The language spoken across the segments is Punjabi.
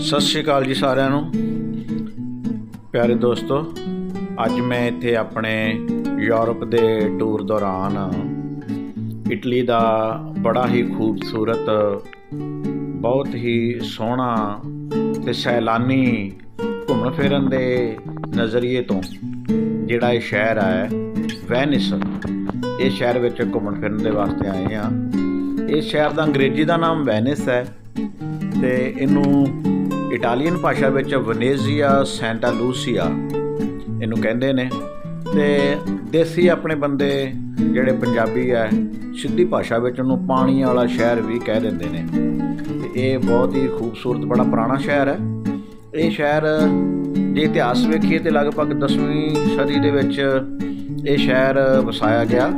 ਸਤਿ ਸ਼੍ਰੀ ਅਕਾਲ ਜੀ ਸਾਰਿਆਂ ਨੂੰ। ਪਿਆਰੇ ਦੋਸਤੋ, ਅੱਜ ਮੈਂ ਇੱਥੇ ਆਪਣੇ ਯੂਰਪ ਦੇ ਟੂਰ ਦੌਰਾਨ ਇਟਲੀ ਦਾ ਬੜਾ ਹੀ ਖੂਬਸੂਰਤ, ਬਹੁਤ ਹੀ ਸੋਹਣਾ ਤੇ ਸੈਲਾਨੀ ਘੁੰਮਣ ਫਿਰਨ ਦੇ ਨਜ਼ਰੀਏ ਤੋਂ ਜਿਹੜਾ ਇਹ ਸ਼ਹਿਰ ਹੈ, ਵੈਨਿਸ। ਇਹ ਸ਼ਹਿਰ ਵਿੱਚ ਘੁੰਮਣ ਫਿਰਨ ਦੇ ਵਾਸਤੇ ਆਏ ਆ ਇਸ ਸ਼ਹਿਰ ਦਾ ਅੰਗਰੇਜ਼ੀ ਦਾ ਨਾਮ ਵੈਨਿਸ ਹੈ ਤੇ ਇਹਨੂੰ ਇਟਾਲੀਅਨ ਭਾਸ਼ਾ ਵਿੱਚ ਵਨੇਜ਼ੀਆ ਸੈਂਟਾ ਲੂਸੀਆ ਇਹਨੂੰ ਕਹਿੰਦੇ ਨੇ ਤੇ ਦੇਸੀ ਆਪਣੇ ਬੰਦੇ ਜਿਹੜੇ ਪੰਜਾਬੀ ਹੈ, ਸਿੱਧੀ ਭਾਸ਼ਾ ਵਿੱਚ ਉਹਨੂੰ ਪਾਣੀ ਵਾਲਾ ਸ਼ਹਿਰ ਵੀ ਕਹਿ ਦਿੰਦੇ ਨੇ। ਤੇ ਇਹ ਬਹੁਤ ਹੀ ਖੂਬਸੂਰਤ, ਬੜਾ ਪੁਰਾਣਾ ਸ਼ਹਿਰ ਹੈ। ਇਹ ਸ਼ਹਿਰ ਜੇ ਇਤਿਹਾਸ ਵੇਖੀਏ ਤੇ ਲਗਭਗ 10ਵੀਂ ਸਦੀ ਦੇ ਵਿੱਚ ਇਹ ਸ਼ਹਿਰ ਵਸਾਇਆ ਗਿਆ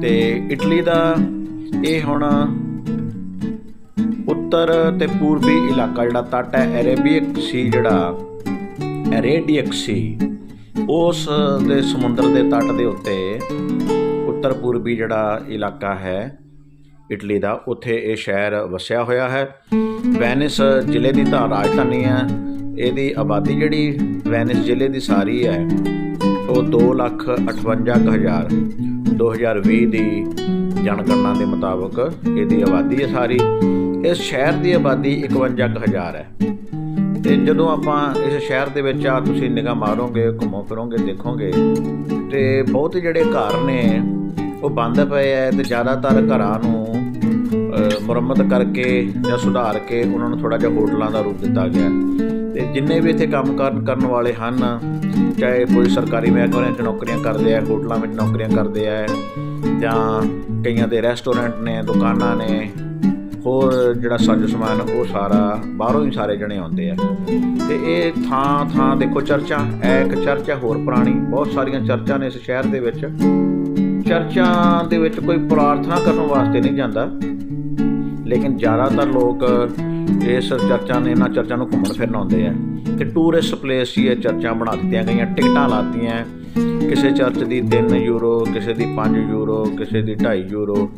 ਤੇ ਇਟਲੀ ਦਾ ਇਹ ਹੁਣ ਉੱਤਰ ਤੇ ਪੂਰਬੀ ਇਲਾਕਾ ਜਿਹੜਾ ਤੱਟ ਹੈ, ਅਰੇਬੀਅਕ ਸੀ ਜਿਹੜਾ ਅਰੇਡੀਅਕ ਸੀ, ਉਸ ਦੇ ਸਮੁੰਦਰ ਦੇ ਤੱਟ ਦੇ ਉੱਤੇ ਉੱਤਰ ਪੂਰਬੀ ਜਿਹੜਾ ਇਲਾਕਾ ਹੈ, ਇਟਲੀ ਦਾ, ਉੱਥੇ ਇਹ ਸ਼ਹਿਰ ਵਸਿਆ ਹੋਇਆ ਹੈ। ਵੈਨਿਸ ਜ਼ਿਲ੍ਹੇ ਦੀ ਤਾਂ ਰਾਜਧਾਨੀ ਹੈ, ਇਹਦੀ ਆਬਾਦੀ ਜਿਹੜੀ ਵੈਨਿਸ ਜ਼ਿਲ੍ਹੇ ਦੀ ਸਾਰੀ ਹੈ ਉਹ 258000 2020 ਦੀ ਜਨਗਣਨਾ ਦੇ ਮੁਤਾਬਕ ਇਹਦੀ ਆਬਾਦੀ ਹੈ ਸਾਰੀ। ਇਸ ਸ਼ਹਿਰ ਦੀ ਆਬਾਦੀ 51000 ਹੈ। ਤੇ ਜਦੋਂ ਆਪਾਂ ਇਸ ਸ਼ਹਿਰ ਦੇ ਵਿੱਚ ਆ, ਤੁਸੀਂ ਨਿਗਾਹ ਮਾਰੋਗੇ, ਘੁੰਮੋ ਫਿਰੋਗੇ, ਦੇਖੋਗੇ, ਤੇ ਬਹੁਤ ਜਿਹੜੇ ਘਰ ਨੇ, ਉਹ ਬੰਦ ਪਏ ਐ ਤੇ ਜ਼ਿਆਦਾਤਰ ਘਰਾਂ ਨੂੰ ਮੁਰੰਮਤ ਕਰਕੇ ਜਾਂ ਸੁਧਾਰ ਕੇ ਉਹਨਾਂ ਨੂੰ ਥੋੜਾ ਜਿਹਾ ਹੋਟਲਾਂ ਦਾ ਰੂਪ ਦਿੱਤਾ ਗਿਆ ਜਿੰਨੇ ਵੀ ਇੱਥੇ ਕੰਮ ਕਰਨ ਵਾਲੇ ਹਨ, ਚਾਹੇ ਕੋਈ ਸਰਕਾਰੀ ਮਹਿਕਮਿਆਂ 'ਚ ਨੌਕਰੀਆਂ ਕਰਦੇ ਆ, ਹੋਟਲਾਂ ਵਿੱਚ ਨੌਕਰੀਆਂ ਕਰਦੇ ਆ, ਜਾਂ ਕਈਆਂ ਦੇ ਰੈਸਟੋਰੈਂਟ ਨੇ, ਦੁਕਾਨਾਂ ਨੇ, ਹੋਰ ਜਿਹੜਾ ਸਾਜੋ ਸਮਾਨ, ਉਹ ਸਾਰਾ ਬਾਹਰੋਂ ਹੀ ਸਾਰੇ ਜਣੇ ਆਉਂਦੇ ਆ। ਤੇ ਇਹ ਥਾਂ ਥਾਂ ਦੇਖੋ ਚਰਚਾਂ ਇਹ ਇੱਕ ਚਰਚ ਹੈ ਹੋਰ ਪੁਰਾਣੀ, ਬਹੁਤ ਸਾਰੀਆਂ ਚਰਚਾਂ ਨੇ ਇਸ ਸ਼ਹਿਰ ਦੇ ਵਿੱਚ। ਚਰਚਾਂ ਦੇ ਵਿੱਚ ਕੋਈ ਪ੍ਰਾਰਥਨਾ ਕਰਨ ਵਾਸਤੇ ਨਹੀਂ ਜਾਂਦਾ। ਲੇਕਿਨ ਜ਼ਿਆਦਾਤਰ ਲੋਕ ਇਸ ਚਰਚਾਂ ਨੇ ਇਹਨਾਂ ਚਰਚਾਂ ਨੂੰ ਘੁੰਮਣ ਫਿਰਨ ਆਉਂਦੇ ਆ। ਤੇ ਟੂਰਿਸਟ ਪਲੇਸ ਹੀ ਇਹ ਚਰਚਾਂ ਬਣਾ ਦਿੱਤੀਆਂ ਗਈਆਂ, ਟਿਕਟਾਂ ਲਾਤੀਆਂ। ਕਿਸੇ ਚਰਚ ਦੀ 3 ਯੂਰੋ, ਕਿਸੇ ਦੀ 5 ਯੂਰੋ, ਕਿਸੇ ਦੀ 2.5 ਯੂਰੋ।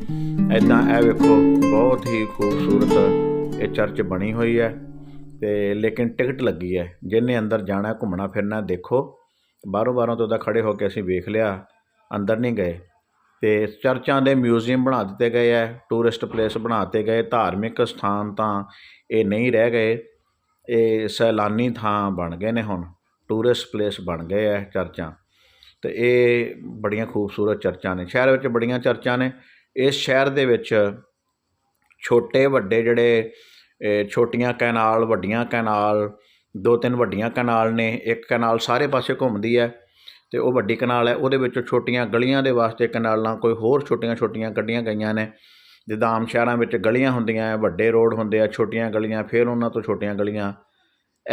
ਐਦਾਂ ਇਹ ਵੇਖੋ, ਬਹੁਤ ਹੀ ਖੂਬਸੂਰਤ ਇਹ ਚਰਚ ਬਣੀ ਹੋਈ ਹੈ। ਤੇ ਲੇਕਿਨ ਟਿਕਟ ਲੱਗੀ ਹੈ। ਜਿਹਨੇ ਅੰਦਰ ਜਾਣਾ, ਘੁੰਮਣਾ, ਫਿਰਨਾ, ਦੇਖੋ। ਬਾਹਰੋਂ ਬਾਹਰੋਂ ਤੋਂ ਤਾਂ ਖੜੇ ਹੋ ਕੇ ਅਸੀਂ ਵੇਖ ਲਿਆ, ਅੰਦਰ ਨਹੀਂ ਗਏ। ਅਤੇ ਚਰਚਾਂ ਦੇ ਮਿਊਜ਼ੀਅਮ ਬਣਾ ਦਿੱਤੇ ਗਏ ਹੈ ਟੂਰਿਸਟ ਪਲੇਸ ਬਣਾ ਦਿੱਤੇ ਗਏ, ਧਾਰਮਿਕ ਸਥਾਨ ਤਾਂ ਇਹ ਨਹੀਂ ਰਹਿ ਗਏ, ਇਹ ਸੈਲਾਨੀ ਥਾਂ ਬਣ ਗਏ ਨੇ ਹੁਣ, ਟੂਰਿਸਟ ਪਲੇਸ ਬਣ ਗਏ ਹੈ ਚਰਚਾਂ। ਅਤੇ ਇਹ ਬੜੀਆਂ ਖੂਬਸੂਰਤ ਚਰਚਾਂ ਨੇ, ਸ਼ਹਿਰ ਵਿੱਚ ਬੜੀਆਂ ਚਰਚਾਂ ਨੇ, ਇਸ ਸ਼ਹਿਰ ਦੇ ਵਿੱਚ ਛੋਟੇ ਵੱਡੇ ਜਿਹੜੇ ਛੋਟੀਆਂ ਕੈਨਾਲ, ਵੱਡੀਆਂ ਕੈਨਾਲ, ਦੋ ਤਿੰਨ ਵੱਡੀਆਂ ਕੈਨਾਲ ਨੇ, ਇੱਕ ਕੈਨਾਲ ਸਾਰੇ ਪਾਸੇ ਘੁੰਮਦੀ ਹੈ ਅਤੇ ਉਹ ਵੱਡੀ ਕਨਾਲ ਹੈ, ਉਹਦੇ ਵਿੱਚੋਂ ਛੋਟੀਆਂ ਗਲੀਆਂ ਦੇ ਵਾਸਤੇ ਕਨਾਲਾਂ, ਕੋਈ ਹੋਰ ਛੋਟੀਆਂ ਛੋਟੀਆਂ ਕੱਢੀਆਂ ਗਈਆਂ ਨੇ। ਜਿੱਦਾਂ ਆਮ ਸ਼ਹਿਰਾਂ ਵਿੱਚ ਗਲੀਆਂ ਹੁੰਦੀਆਂ ਵੱਡੇ ਰੋਡ ਹੁੰਦੇ ਆ, ਛੋਟੀਆਂ ਗਲੀਆਂ, ਫਿਰ ਉਹਨਾਂ ਤੋਂ ਛੋਟੀਆਂ ਗਲੀਆਂ।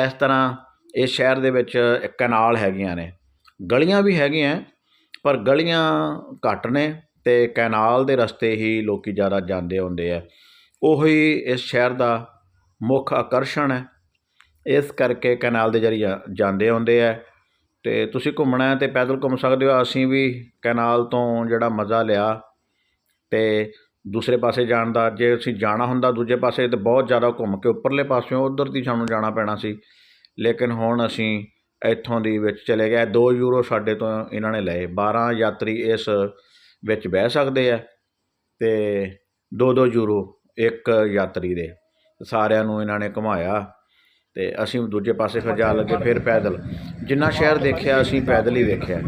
ਇਸ ਤਰ੍ਹਾਂ ਇਸ ਸ਼ਹਿਰ ਦੇ ਵਿੱਚ ਇੱਕ ਕਨਾਲ ਹੈਗੀਆਂ ਨੇ। ਗਲੀਆਂ ਵੀ ਹੈਗੀਆਂ ਪਰ ਗਲੀਆਂ ਘੱਟ ਨੇ ਤੇ ਕੈਨਾਲ ਦੇ ਰਸਤੇ ਹੀ ਲੋਕੀ ਜ਼ਿਆਦਾ ਜਾਂਦੇ ਹੁੰਦੇ ਆ। ਉਹੀ ਇਸ ਸ਼ਹਿਰ ਦਾ ਮੁੱਖ ਆਕਰਸ਼ਣ ਹੈ। ਇਸ ਕਰਕੇ ਕੈਨਾਲ ਦੇ ਜਰੀਏ ਜਾਂਦੇ ਹੁੰਦੇ ਆ। ਅਤੇ ਤੁਸੀਂ ਘੁੰਮਣਾ ਹੈ ਤੇ ਪੈਦਲ ਘੁੰਮ ਸਕਦੇ ਹੋ। ਅਸੀਂ ਵੀ ਕੈਨਾਲ ਤੋਂ ਜਿਹੜਾ ਮਜ਼ਾ ਲਿਆ ਅਤੇ ਦੂਸਰੇ ਪਾਸੇ ਜਾਣ ਦਾ, ਜੇ ਅਸੀਂ ਜਾਣਾ ਹੁੰਦਾ ਦੂਜੇ ਪਾਸੇ ਤਾਂ ਬਹੁਤ ਜ਼ਿਆਦਾ ਘੁੰਮ ਕੇ ਉੱਪਰਲੇ ਪਾਸਿਓਂ ਉੱਧਰ ਦੀ ਸਾਨੂੰ ਜਾਣਾ ਪੈਣਾ ਸੀ। ਲੇਕਿਨ ਹੁਣ ਅਸੀਂ ਇੱਥੋਂ ਦੀ ਵਿੱਚ ਚਲੇ ਗਏ। ਦੋ ਯੂਰੋ ਸਾਡੇ ਤੋਂ ਇਹਨਾਂ ਨੇ ਲਏ। 12 ਯਾਤਰੀ ਇਸ ਵਿੱਚ ਬਹਿ ਸਕਦੇ ਆ ਅਤੇ ਦੋ ਦੋ ਯੂਰੋ ਇੱਕ ਯਾਤਰੀ ਦੇ। ਸਾਰਿਆਂ ਨੂੰ ਇਹਨਾਂ ਨੇ ਘੁਮਾਇਆ। ਤੇ ਅਸੀਂ ਦੂਜੇ ਪਾਸੇ ਫਿਰ ਜਾ ਲੱਗੇ ਫਿਰ ਪੈਦਲ। ਜਿੰਨਾ ਸ਼ਹਿਰ ਦੇਖਿਆ ਅਸੀਂ ਪੈਦਲ ਹੀ ਵੇਖਿਆ।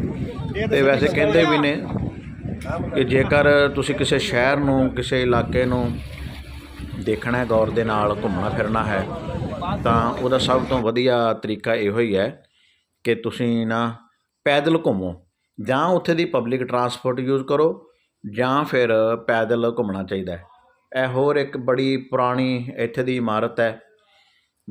ਤੇ ਵੈਸੇ ਕਹਿੰਦੇ ਵੀ ਨੇ ਕਿ ਜੇਕਰ ਤੁਸੀਂ ਕਿਸੇ ਸ਼ਹਿਰ ਨੂੰ ਕਿਸੇ ਇਲਾਕੇ ਨੂੰ ਦੇਖਣਾ ਹੈ ਗੌਰ ਦੇ ਨਾਲ ਘੁੰਮਣਾ ਫਿਰਨਾ ਹੈ ਤਾਂ ਉਹਦਾ ਸਭ ਤੋਂ ਵਧੀਆ ਤਰੀਕਾ ਇਹੋ ਹੀ ਹੈ ਕਿ ਤੁਸੀਂ ਨਾ ਪੈਦਲ ਘੁੰਮੋ ਜਾਂ ਉੱਥੇ ਦੀ ਪਬਲਿਕ ਟਰਾਂਸਪੋਰਟ ਯੂਜ਼ ਕਰੋ ਜਾਂ ਫਿਰ ਪੈਦਲ ਘੁੰਮਣਾ ਚਾਹੀਦਾ ਹੈ। ਇਹ ਹੋਰ ਇੱਕ ਬੜੀ ਪੁਰਾਣੀ ਇੱਥੇ ਦੀ ਇਮਾਰਤ ਹੈ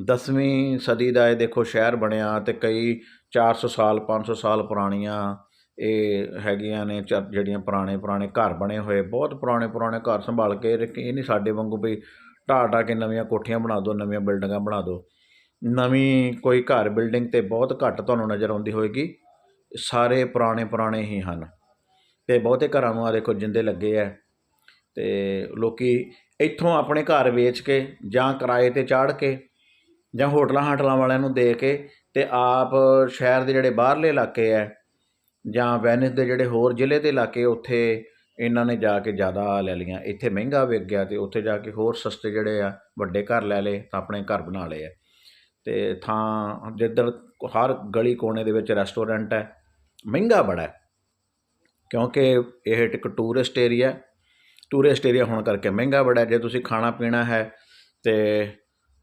10ਵੀਂ ਸਦੀ ਦਾ ਇਹ ਦੇਖੋ ਸ਼ਹਿਰ ਬਣਿਆ ਅਤੇ ਕਈ 400 ਸਾਲ 500 ਸਾਲ ਪੁਰਾਣੀਆਂ ਇਹ ਹੈਗੀਆਂ ਨੇ, ਚ- ਜਿਹੜੀਆਂ ਪੁਰਾਣੇ ਪੁਰਾਣੇ ਘਰ ਬਣੇ ਹੋਏ, ਬਹੁਤ ਪੁਰਾਣੇ ਪੁਰਾਣੇ ਘਰ ਸੰਭਾਲ ਕੇ ਇਹ ਨਹੀਂ ਸਾਡੇ ਵਾਂਗੂ ਵੀ ਢਾਹ ਢਾਹ ਕੇ ਨਵੀਆਂ ਕੋਠੀਆਂ ਬਣਾ ਦਿਓ, ਨਵੀਆਂ ਬਿਲਡਿੰਗਾਂ ਬਣਾ ਦਿਓ। ਨਵੀਂ ਕੋਈ ਘਰ ਬਿਲਡਿੰਗ ਤੇ ਬਹੁਤ ਘੱਟ ਤੁਹਾਨੂੰ ਨਜ਼ਰ ਆਉਂਦੀ ਹੋਏਗੀ, ਸਾਰੇ ਪੁਰਾਣੇ ਪੁਰਾਣੇ ਹੀ ਹਨ। ਤੇ ਬਹੁਤੇ ਘਰਾਂ ਨੂੰ ਆ ਦੇਖੋ ਜਿੰਦੇ ਲੱਗੇ ਆ ਤੇ ਲੋਕੀ ਇੱਥੋਂ ਆਪਣੇ ਘਰ ਵੇਚ ਕੇ ਜਾਂ ਕਿਰਾਏ ਤੇ ਚਾੜ ਕੇ ਜਾਂ ਹੋਟਲਾਂ ਹਾਟਲਾਂ ਵਾਲਿਆਂ ਨੂੰ ਦੇ ਕੇ ਅਤੇ ਆਪ ਸ਼ਹਿਰ ਦੇ ਜਿਹੜੇ ਬਾਹਰਲੇ ਇਲਾਕੇ ਹੈ ਜਾਂ ਵੈਨਿਸ ਦੇ ਜਿਹੜੇ ਹੋਰ ਜ਼ਿਲ੍ਹੇ ਦੇ ਇਲਾਕੇ ਉੱਥੇ ਇਹਨਾਂ ਨੇ ਜਾ ਕੇ ਜ਼ਿਆਦਾ ਲੈ ਲਈਆਂ। ਇੱਥੇ ਮਹਿੰਗਾ ਵਿਕ ਗਿਆ ਅਤੇ ਉੱਥੇ ਜਾ ਕੇ ਹੋਰ ਸਸਤੇ ਜਿਹੜੇ ਆ ਵੱਡੇ ਘਰ ਲੈ ਲਏ, ਤਾਂ ਆਪਣੇ ਘਰ ਬਣਾ ਲਏ ਆ ਅਤੇ ਥਾਂ ਜਿੱਧਰ ਹਰ ਗਲੀ ਕੋਨੇ ਦੇ ਵਿੱਚ ਰੈਸਟੋਰੈਂਟ ਹੈ ਮਹਿੰਗਾ ਬੜਾ ਕਿਉਂਕਿ ਇਹ ਇੱਕ ਟੂਰਿਸਟ ਏਰੀਆ ਟੂਰਿਸਟ ਏਰੀਆ ਹੋਣ ਕਰਕੇ ਮਹਿੰਗਾ ਬੜਾ ਜੇ ਤੁਸੀਂ ਖਾਣਾ ਪੀਣਾ ਹੈ ਤੇ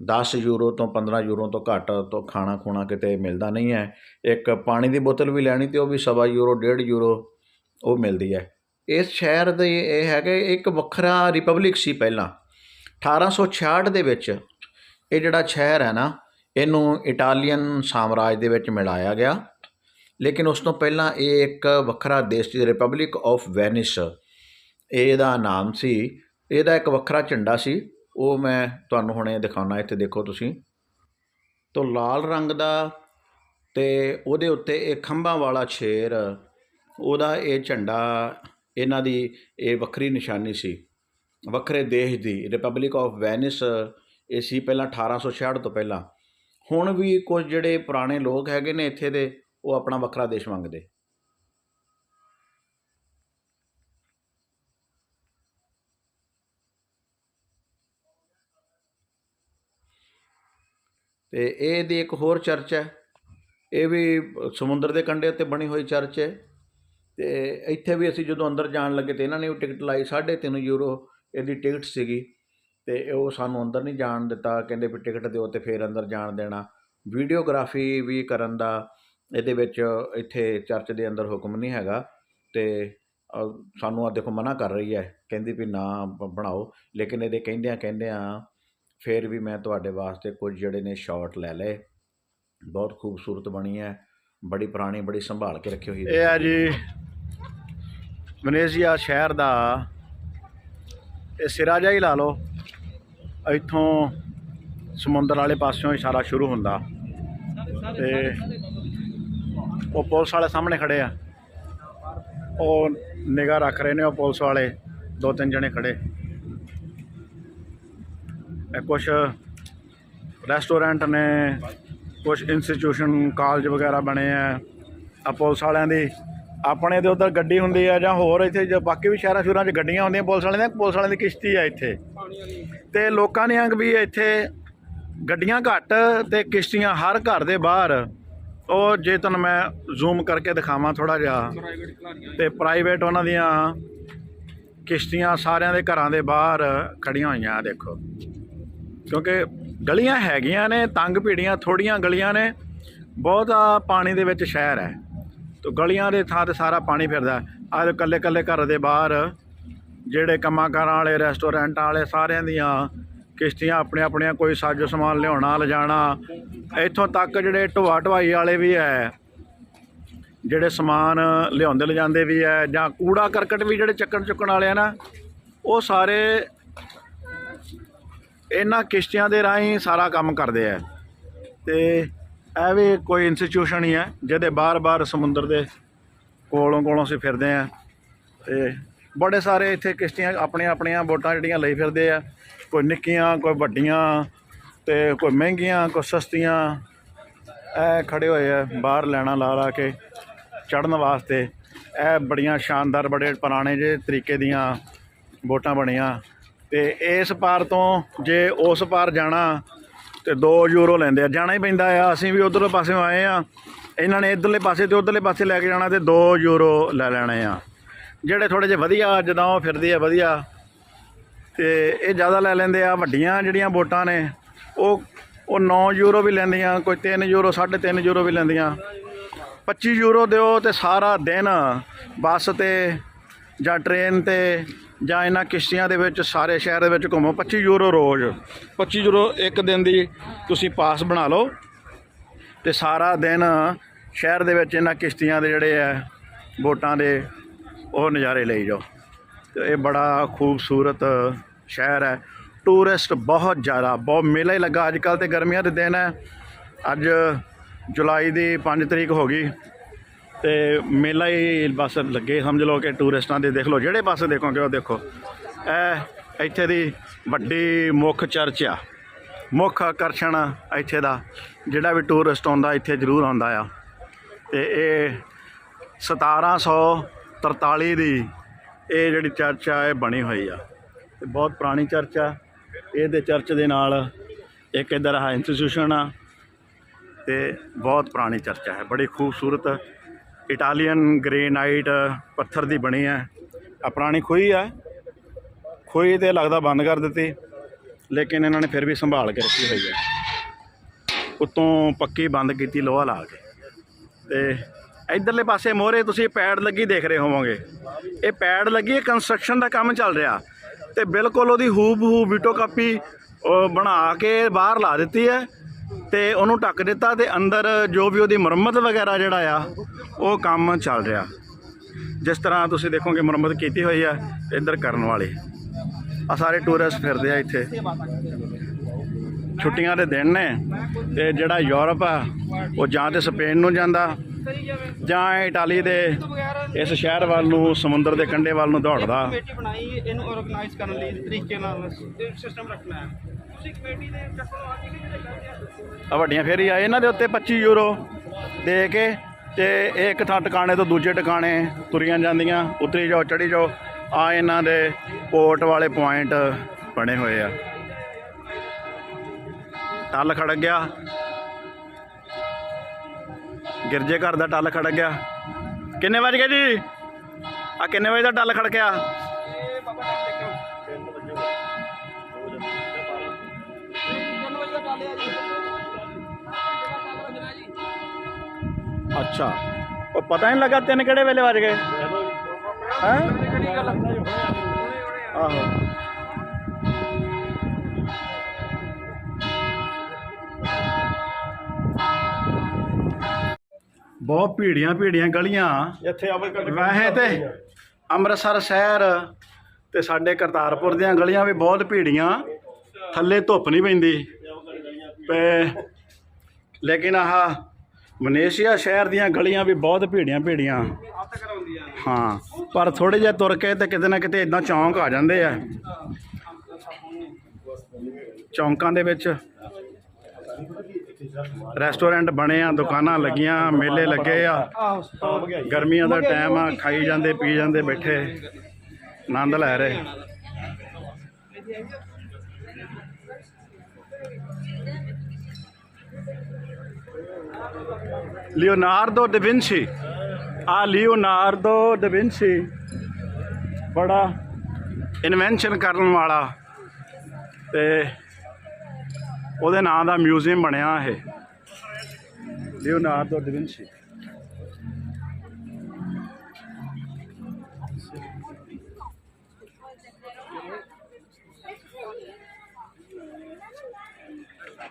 10 ਯੂਰੋ ਤੋਂ 15 ਯੂਰੋ ਤੋਂ ਘੱਟ ਤੋਂ ਖਾਣਾ ਖੂਣਾ ਕਿਤੇ ਮਿਲਦਾ ਨਹੀਂ ਹੈ। ਇੱਕ ਪਾਣੀ ਦੀ ਬੋਤਲ ਵੀ ਲੈਣੀ ਤੇ ਉਹ ਵੀ ਸਵਾ ਯੂਰੋ, ਡੇਢ ਯੂਰੋ ਉਹ ਮਿਲਦੀ ਹੈ। ਇਸ ਸ਼ਹਿਰ ਦੇ ਇਹ ਹੈਗੇ, ਇੱਕ ਵੱਖਰਾ ਰਿਪਬਲਿਕ ਸੀ ਪਹਿਲਾਂ। 1866 ਦੇ ਵਿੱਚ ਇਹ ਜਿਹੜਾ ਸ਼ਹਿਰ ਹੈ ਨਾ, ਇਹਨੂੰ ਇਟਾਲੀਅਨ ਸਾਮਰਾਜ ਦੇ ਵਿੱਚ ਮਿਲਾਇਆ ਗਿਆ। ਲੇਕਿਨ ਉਸ ਤੋਂ ਪਹਿਲਾਂ ਇਹ ਇੱਕ ਵੱਖਰਾ ਦੇਸ਼ ਸੀ ਰਿਪਬਲਿਕ ਆਫ ਵੈਨਿਸ ਇਹਦਾ ਨਾਮ ਸੀ, ਇਹਦਾ ਇੱਕ ਵੱਖਰਾ ਝੰਡਾ ਸੀ। ਉਹ ਮੈਂ ਤੁਹਾਨੂੰ ਹੁਣੇ ਦਿਖਾਉਣਾ, ਇੱਥੇ ਦੇਖੋ ਤੁਸੀਂ। ਤੋਂ ਲਾਲ ਰੰਗ ਦਾ ਤੇ ਉਹਦੇ ਉੱਤੇ ਇਹ ਖੰਭਾਂ ਵਾਲਾ ਸ਼ੇਰ, ਉਹਦਾ ਇਹ ਝੰਡਾ, ਇਹਨਾਂ ਦੀ ਇਹ ਵੱਖਰੀ ਨਿਸ਼ਾਨੀ ਸੀ। ਵੱਖਰੇ ਦੇਸ਼ ਦੀ ਰਿਪਬਲਿਕ ਆਫ ਵੈਨਿਸ ਇਹ ਸੀ ਪਹਿਲਾਂ 1866 ਤੋਂ ਪਹਿਲਾਂ। ਹੁਣ ਵੀ ਕੁਝ ਜਿਹੜੇ ਪੁਰਾਣੇ ਲੋਕ ਹੈਗੇ ਨੇ ਇੱਥੇ ਦੇ, ਉਹ ਆਪਣਾ ਵੱਖਰਾ ਦੇਸ਼ ਮੰਗਦੇ। ਤੇ ਇਹ ਦੀ ਇੱਕ ਹੋਰ ਚਰਚ ਹੈ। ਇਹ ਵੀ ਸਮੁੰਦਰ ਦੇ ਕੰਢੇ ਉੱਤੇ ਬਣੀ ਹੋਈ ਚਰਚ ਹੈ। ਤੇ ਇੱਥੇ ਵੀ ਅਸੀਂ ਜਦੋਂ ਅੰਦਰ ਜਾਣ ਲੱਗੇ ਤੇ ਇਹਨਾਂ ਨੇ ਵੀ ਟਿਕਟ ਲਾਈ 3.5 ਯੂਰੋ ਇਹਦੀ ਟਿਕਟ ਸੀਗੀ। ਤੇ ਉਹ ਸਾਨੂੰ ਅੰਦਰ ਨਹੀਂ ਜਾਣ ਦਿੱਤਾ, ਕਹਿੰਦੇ ਵੀ ਟਿਕਟ ਦਿਓ ਤੇ ਫਿਰ ਅੰਦਰ ਜਾਣ ਦੇਣਾ। ਵੀਡੀਓਗ੍ਰਾਫੀ ਵੀ ਕਰਨ ਦਾ ਇਹਦੇ ਵਿੱਚ ਇੱਥੇ ਚਰਚ ਦੇ ਅੰਦਰ ਹੁਕਮ ਨਹੀਂ ਹੈਗਾ। ਤੇ ਸਾਨੂੰ ਆ ਦੇਖੋ ਮਨਾ ਕਰ ਰਹੀ ਹੈ। ਕਹਿੰਦੀ ਵੀ ਨਾ ਬ- ਬਣਾਓ। ਲੇਕਿਨ ਇਹਦੇ ਕਹਿੰਦਿਆਂ ਕਹਿੰਦਿਆਂ ਫਿਰ ਵੀ ਮੈਂ ਤੁਹਾਡੇ ਵਾਸਤੇ ਕੁਝ ਜਿਹੜੇ ਨੇ ਸ਼ਾਟ ਲੈ ਲਏ। ਬਹੁਤ ਖੂਬਸੂਰਤ ਬਣੀ ਹੈ। ਬੜੀ ਪੁਰਾਣੀ ਬੜੀ ਸੰਭਾਲ ਕੇ ਰੱਖੀ ਹੋਈ ਹੈ ਇਹ ਹੈ ਜੀ ਵਨੇਜ਼ੀਆ ਸ਼ਹਿਰ ਦਾ। ਇਹ ਸਿਰਾ ਜਿਹਾ ਹੀ ਲਾ ਲਓ। ਇੱਥੋਂ ਸਮੁੰਦਰ ਵਾਲੇ ਪਾਸਿਓਂ ਇਸ਼ਾਰਾ ਸ਼ੁਰੂ ਹੁੰਦਾ। ਤੇ ਉਹ ਪੁਲਿਸ ਵਾਲੇ ਸਾਹਮਣੇ ਖੜੇ ਆ। ਉਹ ਨਿਗਾਹ ਰੱਖ ਰਹੇ ਨੇ ਉਹ ਪੁਲਿਸ ਵਾਲੇ। ਦੋ ਤਿੰਨ ਜਣੇ ਖੜੇ। ਇਹ ਕੁਛ ਰੈਸਟੋਰੈਂਟ ਨੇ, ਕੁਛ ਇੰਸਟੀਟਿਊਸ਼ਨ ਕਾਲਜ ਵਗੈਰਾ ਬਣੇ ਆ ਆ ਪੁਲਿਸ ਵਾਲਿਆਂ ਦੀ। ਆਪਣੇ ਦੇ ਉਧਰ ਗੱਡੀ ਹੁੰਦੀ ਆ ਜਾਂ ਹੋਰ ਇੱਥੇ ਜੋ ਬਾਕੀ ਵੀ ਸ਼ਹਿਰਾਂ ਸ਼ੁਰਾਂ 'ਚ ਗੱਡੀਆਂ ਹੁੰਦੀਆਂ ਪੁਲਿਸ ਵਾਲਿਆਂ ਦੀਆਂ, ਪੁਲਿਸ ਵਾਲਿਆਂ ਦੀ ਕਿਸ਼ਤੀ ਆ ਇੱਥੇ। ਤੇ ਲੋਕਾਂ ਦੀਆਂ ਵੀ ਇੱਥੇ ਗੱਡੀਆਂ ਘੱਟ ਤੇ ਕਿਸ਼ਤੀਆਂ ਹਰ ਘਰ ਦੇ ਬਾਹਰ। ਉਹ ਜੇ ਤੁਹਾਨੂੰ ਮੈਂ ਜ਼ੂਮ ਕਰਕੇ ਦਿਖਾਵਾਂ ਥੋੜਾ ਜਿਹਾ। ਤੇ ਪ੍ਰਾਈਵੇਟ ਉਹਨਾਂ ਦੀਆਂ ਕਿਸ਼ਤੀਆਂ ਸਾਰਿਆਂ ਦੇ ਘਰਾਂ ਦੇ ਬਾਹਰ ਖੜੀਆਂ ਹੋਈਆਂ ਆ ਦੇਖੋ। ਕਿਉਂਕਿ ਗਲੀਆਂ ਹੈਗੀਆਂ ਨੇ, ਤੰਗ ਭੀੜੀਆਂ, ਥੋੜੀਆਂ ਗਲੀਆਂ ਨੇ, ਬਹੁਤਾ ਪਾਣੀ ਦੇ ਵਿੱਚ ਸ਼ਹਿਰ ਹੈ। ਤੋ ਗਲੀਆਂ ਦੇ ਥਾਂ ਤੇ ਸਾਰਾ ਪਾਣੀ ਫਿਰਦਾ ਆਹ ਇਕੱਲੇ ਇਕੱਲੇ ਘਰ ਦੇ ਬਾਹਰ ਜਿਹੜੇ ਕੰਮਾਂ ਕਾਰਾਂ ਵਾਲੇ ਰੈਸਟੋਰੈਂਟਾਂ ਵਾਲੇ ਸਾਰਿਆਂ ਦੀਆਂ ਕਿਸ਼ਤੀਆਂ ਆਪਣੇ ਆਪਣੀਆਂ ਕੋਈ ਸਾਜੋ ਸਮਾਨ ਲਿਆਉਣਾ, ਲਿਜਾਣਾ, ਇੱਥੋਂ ਤੱਕ ਜਿਹੜੇ ਢੋਆ ਢਵਾਈ ਵਾਲੇ ਵੀ ਹੈ, ਜਿਹੜੇ ਸਮਾਨ ਲਿਆਉਂਦੇ, ਲਿਜਾਂਦੇ ਵੀ ਹੈ ਜਾਂ ਕੂੜਾ ਕਰਕਟ ਵੀ ਜਿਹੜੇ ਚੱਕਣ ਚੁੱਕਣ ਵਾਲੇ ਆ ਨਾ, ਉਹ ਸਾਰੇ ਇਹਨਾਂ ਕਿਸ਼ਤੀਆਂ ਦੇ ਰਾਹੀਂ ਸਾਰਾ ਕੰਮ ਕਰਦੇ ਆ। ਤੇ ਇਹ ਵੀ ਕੋਈ ਇੰਸਟੀਚਿਊਸ਼ਨ ਹੀ ਹੈ ਜਿਹਦੇ ਬਾਰ-ਬਾਰ ਸਮੁੰਦਰ ਦੇ ਕੋਲੋਂ ਕੋਲੋਂ ਅਸੀਂ ਫਿਰਦੇ ਆ। ਤੇ ਬੜੇ ਸਾਰੇ ਇੱਥੇ ਕਿਸ਼ਤੀਆਂ ਆਪਣੀਆਂ ਆਪਣੀਆਂ ਬੋਟਾਂ ਜਿਹੜੀਆਂ ਲਈ ਫਿਰਦੇ ਆ। ਕੋਈ ਨਿੱਕੀਆਂ, ਕੋਈ ਵੱਡੀਆਂ, ਤੇ ਕੋਈ ਮਹਿੰਗੀਆਂ, ਕੋਈ ਸਸਤੀਆਂ। ਇਹ ਖੜੇ ਹੋਏ ਆ, ਬਾਹਰ ਲੈਣਾ ਲਾ ਲਾ ਕੇ ਚੜਨ ਵਾਸਤੇ। ਇਹ ਬੜੀਆਂ ਸ਼ਾਨਦਾਰ, ਬੜੇ ਪੁਰਾਣੇ ਜਿਹੇ ਤਰੀਕੇ ਦੀਆਂ ਬੋਟਾਂ ਬਣੀਆਂ। ਤੇ ਇਸ ਪਾਰ ਤੋਂ ਜੇ ਉਸ ਪਾਰ ਜਾਣਾ ਤੇ 2 ਯੂਰੋ ਲੈਂਦੇ ਆ। ਜਾਣਾ ਹੀ ਪੈਂਦਾ ਆ। ਅਸੀਂ ਵੀ ਉਧਰਲੇ ਪਾਸਿਓਂ ਆਏ ਆ। ਇਹਨਾਂ ਨੇ ਇਧਰਲੇ ਪਾਸੇ ਤੇ ਉਧਰਲੇ ਪਾਸੇ ਲੈ ਕੇ ਜਾਣਾ ਤੇ 2 ਯੂਰੋ ਲੈ ਲੈਣੇ ਆ। ਜਿਹੜੇ ਥੋੜੇ ਜਿਹੇ ਵਧੀਆ ਜਦੋਂ ਉਹ ਫਿਰਦੇ ਆ, ਵਧੀਆ। ਤੇ ਇਹ ਜ਼ਿਆਦਾ ਲੈ ਲੈਂਦੇ ਆ। ਵੱਡੀਆਂ ਜਿਹੜੀਆਂ ਬੋਟਾਂ ਨੇ, ਉਹ ਉਹ 9 ਯੂਰੋ ਵੀ ਲੈਂਦੀਆਂ, ਕੋਈ 3 ਯੂਰੋ 3.5 ਯੂਰੋ ਵੀ ਲੈਂਦੀਆਂ। 25 ਯੂਰੋ ਦਿਓ ਤੇ ਸਾਰਾ ਦਿਨ ਬੱਸ ਤੇ ਜਾਂ ਟ੍ਰੇਨ ਤੇ ਜਾਂ ਇਹਨਾਂ ਕਿਸ਼ਤੀਆਂ ਦੇ ਵਿੱਚ ਸਾਰੇ ਸ਼ਹਿਰ ਦੇ ਵਿੱਚ ਘੁੰਮੋ 25 ਯੂਰੋ ਰੋਜ਼। 25 ਯੂਰੋ ਇੱਕ ਦਿਨ ਦੀ ਤੁਸੀਂ ਪਾਸ ਬਣਾ ਲਓ ਤੇ ਸਾਰਾ ਦਿਨ ਸ਼ਹਿਰ ਦੇ ਵਿੱਚ ਇਹਨਾਂ ਕਿਸ਼ਤੀਆਂ ਦੇ ਜਿਹੜੇ ਆ ਬੋਟਾਂ ਦੇ ਉਹ ਨਜ਼ਾਰੇ ਲਈ ਜਾਓ। ਤੇ ਇਹ ਬੜਾ ਖੂਬਸੂਰਤ ਸ਼ਹਿਰ ਹੈ। ਟੂਰਿਸਟ ਬਹੁਤ ਜ਼ਿਆਦਾ, ਬਹੁਤ ਮੇਲਾ ਹੀ ਲੱਗਾ। ਅੱਜ ਕੱਲ ਤੇ ਗਰਮੀਆਂ ਦੇ ਦਿਨ ਹੈ। ਅੱਜ ਜੁਲਾਈ ਦੀ 5 ਤਰੀਕ ਹੋ ਗਈ। ਤੇ ਮੇਲਾ ਹੀ ਬਸ ਲੱਗੇ ਸਮਝ ਲਓ ਕਿ ਟੂਰਿਸਟਾਂ ਦੇ ਦੇਖ ਲਓ, ਜਿਹੜੇ ਪਾਸੇ ਦੇਖੋਗੇ ਉਹ ਦੇਖੋ। ਇਹ ਇੱਥੇ ਦੀ ਵੱਡੀ ਮੁੱਖ ਚਰਚ ਆ। ਮੁੱਖ ਆਕਰਸ਼ਣ ਇੱਥੇ ਦਾ, ਜਿਹੜਾ ਵੀ ਟੂਰਿਸਟ ਆਉਂਦਾ ਇੱਥੇ ਜ਼ਰੂਰ ਆਉਂਦਾ ਆ। ਤੇ ਇਹ 1743 ਦੀ ਇਹ ਜਿਹੜੀ ਚਰਚ ਆ, ਇਹ ਬਣੀ ਹੋਈ ਆ। ਤੇ ਬਹੁਤ ਪੁਰਾਣੀ ਚਰਚ ਆ। ਇਹਦੇ ਚਰਚ ਦੇ ਨਾਲ ਇੱਕ ਇੱਧਰ ਆ ਇੰਸਟੀਟਿਊਸ਼ਨ ਆ। ਤੇ ਬਹੁਤ ਪੁਰਾਣੀ ਚਰਚ ਹੈ ਬੜੀ ਖੂਬਸੂਰਤ ਇਟਾਲੀਅਨ ਗ੍ਰੇਨਾਈਟ ਪੱਥਰ ਦੀ ਬਣੀ ਹੈ। ਆ ਪੁਰਾਣੀ ਖੂਹੀ ਆ ਖੂਹੀ ਤੇ ਲੱਗਦਾ ਬੰਦ ਕਰ ਦਿੱਤੀ, ਲੇਕਿਨ ਇਹਨਾਂ ਨੇ ਫਿਰ ਵੀ ਸੰਭਾਲ ਕੇ ਰੱਖੀ ਹੋਈ ਹੈ। ਉਤੋਂ ਪੱਕੀ ਬੰਦ ਕੀਤੀ ਲੋਹਾ ਲਾ ਕੇ। ਤੇ ਇਧਰਲੇ ਪਾਸੇ ਮੋਹਰੇ ਤੁਸੀਂ ਪੈੜ ਲੱਗੀ ਦੇਖ ਰਹੇ ਹੋਵੋਗੇ। ਇਹ ਪੈੜ ਲੱਗੀ ਹੈ ਕੰਸਟਰਕਸ਼ਨ ਦਾ ਕੰਮ ਚੱਲ ਰਿਹਾ। ਤੇ ਬਿਲਕੁਲ ਉਹਦੀ ਹੂਬ ਹੂ ਵੀਟੋ ਕਾਪੀ ਉਹ ਬਣਾ ਕੇ ਬਾਹਰ ਲਾ ਦਿੱਤੀ ਹੈ। ਤੇ ਉਹਨੂੰ ਢੱਕ ਦਿੱਤਾ ਤੇ ਅੰਦਰ ਜੋ ਵੀ ਉਹਦੀ ਮੁਰੰਮਤ ਵਗੈਰਾ ਜਿਹੜਾ ਆ, ਉਹ ਕੰਮ ਚੱਲ ਰਿਹਾ। ਜਿਸ ਤਰ੍ਹਾਂ ਤੁਸੀਂ ਦੇਖੋਗੇ ਮੁਰੰਮਤ ਕੀਤੀ ਹੋਈ ਆ ਇੱਧਰ ਕਰਨ ਵਾਲੇ। ਆ ਸਾਰੇ ਟੂਰਿਸਟ ਫਿਰਦੇ ਆ ਇੱਥੇ। ਛੁੱਟੀਆਂ ਦੇ ਦਿਨ ਨੇ ਤੇ ਜਿਹੜਾ ਯੂਰਪ ਆ, ਉਹ ਜਾਂ ਤੇ ਸਪੇਨ ਨੂੰ ਜਾਂਦਾ, ਜਾਂ ਇਟਾਲੀ ਦੇ ਇਸ ਸ਼ਹਿਰ ਵੱਲ ਨੂੰ, ਸਮੁੰਦਰ ਦੇ ਕੰਢੇ ਵੱਲ ਨੂੰ ਦੌੜਦਾ। ਕਮੇਟੀ ਇਹਨੂੰ ਆਰਗੇਨਾਈਜ਼ ਕਰਨ ਲਈ ਤਰੀਕੇ ਨਾਲ ਸਿਸਟਮ ਰੱਖਣਾ ਹੈ। ਤੁਸੀਂ ਕਮੇਟੀ ਦੇ ਚੱਕਰ ਆ ਕੇ ਜਿਹੜੇ ਕਰਦੇ ਆ? ਵੱਡੀਆਂ ਫੇਰੀ ਆਏ ਇਹਨਾਂ ਦੇ ਉੱਤੇ 25 ਯੂਰੋ ਦੇ ਕੇ ਤੇ ਇਹ ਇੱਕ ਥਾਂ ਟਿਕਾਣੇ ਤੋਂ ਦੂਜੇ ਟਿਕਾਣੇ ਤੁਰੀਆਂ ਜਾਂਦੀਆਂ, ਉਤਰੀ ਜਾਓ ਚੜੀ ਜਾਓ, ਆ ਇਹਨਾਂ ਦੇ ਪੋਰਟ ਵਾਲੇ ਪੁਆਇੰਟ ਬਣੇ ਹੋਏ ਆ। ਟੱਲ ਖੜਕ ਗਿਆ। ਗਿਰਜੇ ਘਰ ਦਾ ਟੱਲ ਖੜਕ ਗਿਆ। ਕਿੰਨੇ ਵਜ ਗਏ ਜੀ? ਆ ਕਿੰਨੇ ਵਜੇ ਦਾ ਟੱਲ ਖੜ ਗਿਆ ਅੱਛਾ। ਉਹ ਪਤਾ ਨਹੀਂ ਲੱਗਾ ਤਿੰਨ ਕਿਹੜੇ ਵੇਲੇ ਵੱਜ ਗਏ। ਹੈ? ਆਹੋ। ਬਹੁਤ ਭੀੜੀਆਂ ਭੀੜੀਆਂ ਗਲੀਆਂ। ਇੱਥੇ ਆਵੇ ਵੈਸੇ ਤੇ ਅੰਮ੍ਰਿਤਸਰ ਸ਼ਹਿਰ ਤੇ ਸਾਡੇ ਕਰਤਾਰਪੁਰ ਦੀਆਂ ਗਲੀਆਂ ਵੀ ਬਹੁਤ ਭੀੜੀਆਂ। ਥੱਲੇ ਧੁੱਪ ਨਹੀਂ ਪੈਂਦੀ। ਤੇ ਲੇਕਿਨ ਆਹ ਮਲੇਸ਼ੀਆ ਸ਼ਹਿਰ ਦੀਆਂ ਗਲੀਆਂ ਵੀ ਬਹੁਤ ਭੀੜੀਆਂ ਭੀੜੀਆਂ। ਹਾਂ, ਪਰ ਥੋੜੇ ਜਿਹਾ ਤੁਰ ਕੇ ਤੇ ਕਿਤੇ ਨਾ ਕਿਤੇ ਇਦਾਂ ਚੌਂਕ ਆ ਜਾਂਦੇ ਆ। ਚੌਂਕਾਂ ਦੇ ਵਿੱਚ ਰੈਸਟੋਰੈਂਟ ਬਣੇ ਆ, ਦੁਕਾਨਾਂ ਲੱਗੀਆਂ, ਮੇਲੇ ਲੱਗੇ ਆ। ਗਰਮੀਆਂ ਦਾ ਟਾਈਮ ਆ, ਖਾਈ ਜਾਂਦੇ, ਪੀ ਜਾਂਦੇ, ਬੈਠੇ। ਆਨੰਦ ਲੈ ਰਹੇ। ਲਿਓਨਾਰਡੋ ਡਾ ਵਿੰਸੀ ਆ ਲਿਓਨਾਰਡੋ ਡਾ ਬੜਾ ਇਨਵੈਂਸ਼ਨ ਕਰਨ ਵਾਲਾ ਤੇ ਉਹਦੇ ਨਾਂ ਦਾ ਮਿਊਜ਼ੀਅਮ ਬਣਿਆ ਇਹ। ਲਿਓਨਾਰਡੋ ਡਾ